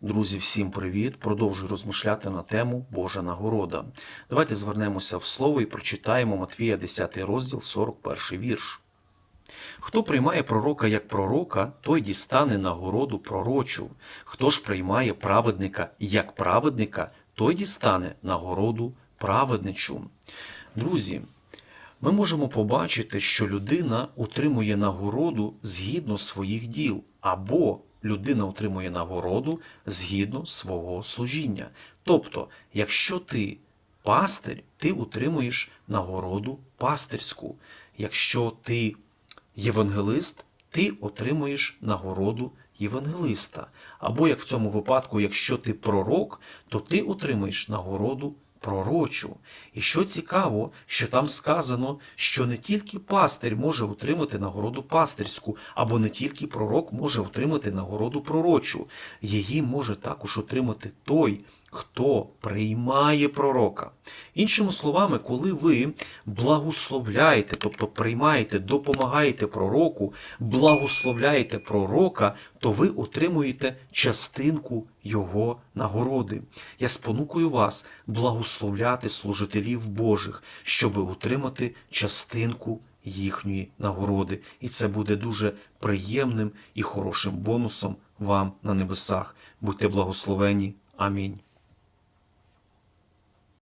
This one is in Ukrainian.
Друзі, всім привіт! Продовжую розмишляти на тему Божа нагорода. Давайте звернемося в слово і прочитаємо Матвія 10 розділ, 41 вірш. Хто приймає пророка як пророка, той дістане нагороду пророчу. Хто ж приймає праведника як праведника, той дістане нагороду праведничу. Друзі, ми можемо побачити, що людина отримує нагороду згідно своїх діл, або людина отримує нагороду згідно свого служіння. Тобто, якщо ти пастир, ти отримуєш нагороду пастирську. Якщо ти євангелист, ти отримуєш нагороду євангелиста. Або як в цьому випадку, якщо ти пророк, то ти отримаєш нагороду пророчу. І що цікаво, що там сказано, що не тільки пастир може отримати нагороду пастирську, або не тільки пророк може отримати нагороду пророчу. Її може також отримати той, хто приймає пророка. Іншими словами, коли ви благословляєте, тобто приймаєте, допомагаєте пророку, благословляєте пророка, то ви отримуєте частинку його нагороди. Я спонукую вас благословляти служителів Божих, щоб отримати частинку їхньої нагороди. І це буде дуже приємним і хорошим бонусом вам на небесах. Будьте благословені. Амінь.